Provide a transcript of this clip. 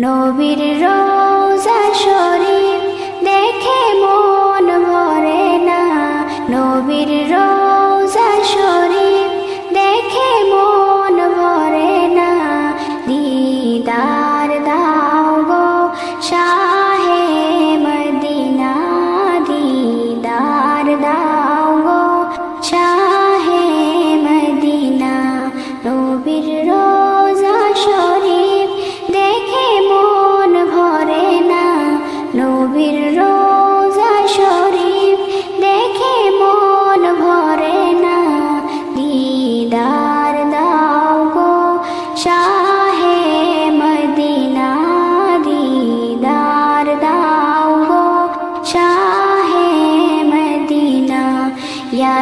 নবীর রোজা শরীফ দেখে মন ভরে না। নবীর রোজা